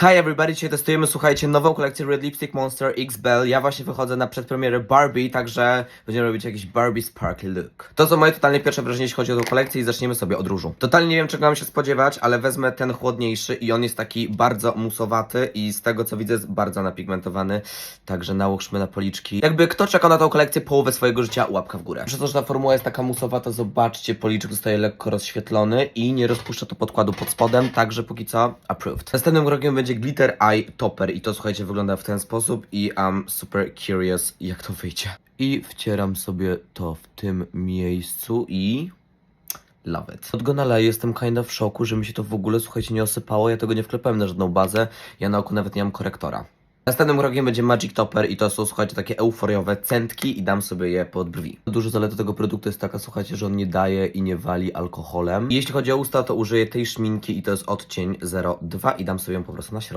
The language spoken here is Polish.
Hi everybody, dzisiaj testujemy, słuchajcie, nową kolekcję Red Lipstick Monster X Bell. Ja właśnie wychodzę na przedpremierę Barbie, także będziemy robić jakiś Barbie Sparkly Look. To są moje totalnie pierwsze wrażenie, jeśli chodzi o tę kolekcję i zaczniemy sobie od różu. Totalnie nie wiem, czego mam się spodziewać, ale wezmę ten chłodniejszy i on jest taki bardzo musowaty i z tego co widzę jest bardzo napigmentowany, także nałóżmy na policzki. Jakby kto czeka na tą kolekcję połowę swojego życia, łapka w górę. Przez to, że ta formuła jest taka musowata, zobaczcie, policzek zostaje lekko rozświetlony i nie rozpuszcza to podkładu pod spodem, także póki co approved. Następnym krokiem będzie Glitter Eye Topper i to słuchajcie wygląda w ten sposób i I'm super curious jak to wyjdzie. I wcieram sobie to w tym miejscu i... Love it. Od Gonale jestem kinda w szoku, że mi się to w ogóle, słuchajcie, nie osypało. Ja tego nie wklepałem na żadną bazę. Ja na oku nawet nie mam korektora. Następnym krokiem będzie Magic Topper i to są, słuchajcie, takie euforiowe centki i dam sobie je pod brwi. Duża zaleta tego produktu jest taka, słuchajcie, że on nie daje i nie wali alkoholem. I jeśli chodzi o usta, to użyję tej szminki i to jest odcień 02 i dam sobie ją po prostu na środek.